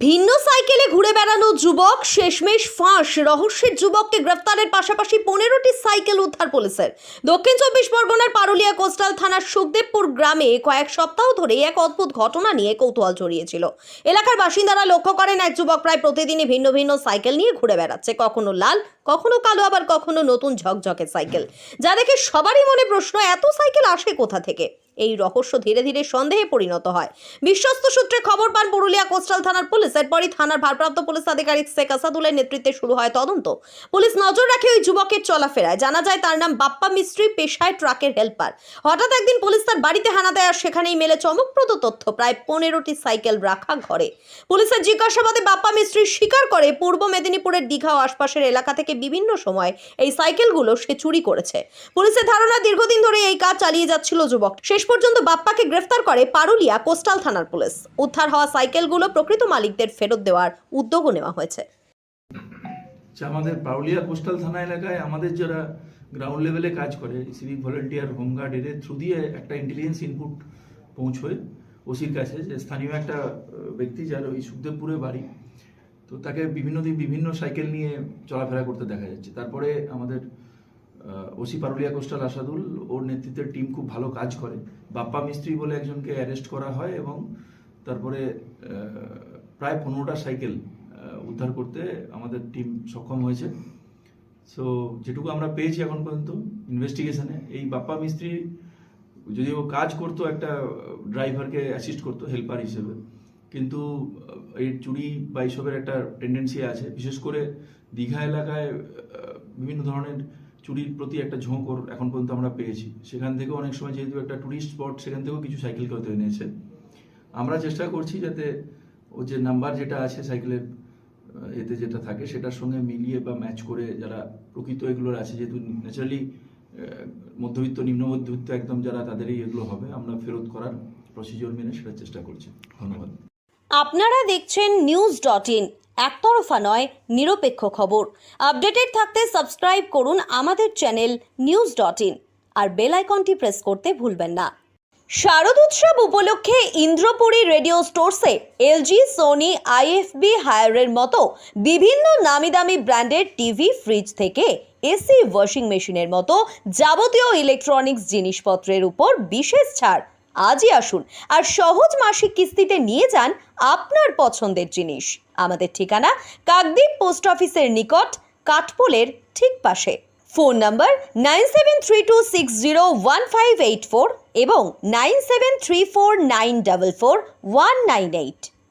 ভিন্ন সাইকেলে ঘুরে বেড়ানো যুবক শেষমেশ ফাঁস। রহস্যের যুবককে গ্রেফতারের পাশাপাশি পনেরোটি সাইকেল উদ্ধার পুলিশের। দক্ষিণ চব্বিশ পরগনার পারুলিয়া কোস্টাল থানার সুখদেবপুর গ্রামে কয়েক সপ্তাহ ধরে এক অদ্ভুত ঘটনা নিয়ে কৌতূহল ছড়িয়েছিল। এলাকার বাসিন্দারা লক্ষ্য করেন, এক যুবক প্রায় প্রতিদিনই ভিন্ন ভিন্ন সাইকেল নিয়ে ঘুরে বেড়াচ্ছে। কখনো লাল, কখনো কালো, আবার কখনো নতুন ঝকঝকে সাইকেল। যা দেখে সবারই মনে প্রশ্ন, এত সাইকেল আসে কোথা থেকে? এই রহস্য ধীরে ধীরে সন্দেহে পরিণত হয়। বিশ্বস্ত সূত্রে খবর পান, পুরুলিয়া কোস্টাল থানার পুলিশ। এরপরই থানার ভারপ্রাপ্ত পুলিশ আধিকারিক শেখ আসাদুলের নেতৃত্বে শুরু হয় তদন্ত। পুলিশ নজর রাখে ওই যুবকের চলাফেরায়। জানা যায় তার নাম বাপ্পা মিস্ত্রি, পেশায় ট্রাকের হেল্পার। হঠাৎ একদিন পুলিশ তার বাড়িতে হানা দেয় আর সেখানেই মেলে চমকপ্রদ তথ্য, প্রায় পনেরোটি সাইকেল রাখা ঘরে। পুলিশের জিজ্ঞাসাবাদে বাপ্পা মিস্ত্রি স্বীকার করে, পূর্ব মেদিনীপুরের দীঘা ও আশপাশের এলাকা থেকে বিভিন্ন সময় এই সাইকেলগুলো সে চুরি করেছে। পুলিশের ধারণা, দীর্ঘদিন ধরে এই কাজ চালিয়ে যাচ্ছিল যুবক। শেষ পর্যন্ত বাপ্পাকে গ্রেফতার করে পারুলিয়া কোস্টাল থানার পুলিশ। উদ্ধার হওয়া সাইকেলগুলো প্রকৃত মালিকদের ফেরত দেওয়ার উদ্যোগও নেওয়া হয়েছে। যে আমাদের পাউলিয়া কোস্টাল থানা এলাকায় আমাদের যারা গ্রাউন্ড লেভেলে কাজ করে সিভিক ভলেন্টিয়ার হোমগার্ড এদের থ্রু দিয়ে একটা ইন্টেলিজেন্স ইনপুট পৌঁছয় ওসির কাছে, যে স্থানীয় একটা ব্যক্তি যার ওই সুখদেবপুরে বাড়ি, তো তাকে বিভিন্ন দিন বিভিন্ন সাইকেল নিয়ে চলাফেরা করতে দেখা যাচ্ছে। তারপরে আমাদের ওসি পারুলিয়া কোস্টাল আসাদুল, ওর নেতৃত্বের টিম খুব ভালো কাজ করে। বাপ্পা মিস্ত্রি বলে একজনকে অ্যারেস্ট করা হয় এবং তারপরে প্রায় পনেরোটা সাইকেল উদ্ধার করতে আমাদের টিম সক্ষম হয়েছে। সো যেটুকু আমরা পেয়েছি এখন পর্যন্ত ইনভেস্টিগেশনে এই বাপ্পা মিস্ত্রি যদি ও কাজ করতো একটা ড্রাইভারকে অ্যাসিস্ট করতো হেল্পার হিসেবে। কিন্তু এই চুরি বা এইসবের একটা টেন্ডেন্সি আছে। বিশেষ করে দীঘা এলাকায় বিভিন্ন ধরনের চুরির প্রতি একটা ঝোঁক ওর এখন পর্যন্ত আমরা পেয়েছি। সেখান থেকেও অনেক সময় যেহেতু একটা ট্যুরিস্ট স্পট সেখান থেকেও কিছু সাইকেলকে হয়তো এনেছে আমরা চেষ্টা করছি যাতে ও যে নাম্বার যেটা আছে সাইকেলের এতে যেটা থাকে, সেটার সঙ্গে মিলিয়ে বা ম্যাচ করে যারা প্রকৃত এগুলোর আছে, যেহেতু ন্যাচারালি মধ্যবিত্ত, নিম্ন মধ্যবিত্ত একদম যারা তাদেরই এগুলো হবে, আমরা ফেরত করার প্রসিজিওর মেনে সেটার চেষ্টা করছি। ধন্যবাদ। আপনারা দেখছেন নিউজ ডট ইন একতরফা নয়, নিরপেক্ষ খবর। আপডেটেড থাকতে সাবস্ক্রাইব করুন আমাদের চ্যানেল নিউজ ডট ইন। আর বেল আইকনটি প্রেস করতে ভুলবেন না। শারদ উৎসব উপলক্ষে ইন্দ্রপুরী রেডিও স্টোরসে এলজি, সোনি, আইএফবি হায়ারের মতো বিভিন্ন নামি দামি ব্র্যান্ডের টিভি, ফ্রিজ থেকে এসি ওয়াশিং মেশিনের মতো যাবতীয় ইলেকট্রনিক্স জিনিসপত্রের উপর বিশেষ ছাড় আজই আসুন আর সহজ মাসিক কিস্তিতে নিয়ে যান আপনার পছন্দের জিনিস। আমাদের ঠিকানা কাকদ্বীপ পোস্ট অফিসের নিকট, কাঠপোলের ঠিক পাশে। Phone number nine seven three two six zero one five eight four এবং nine seven three four nine double four one nine eight.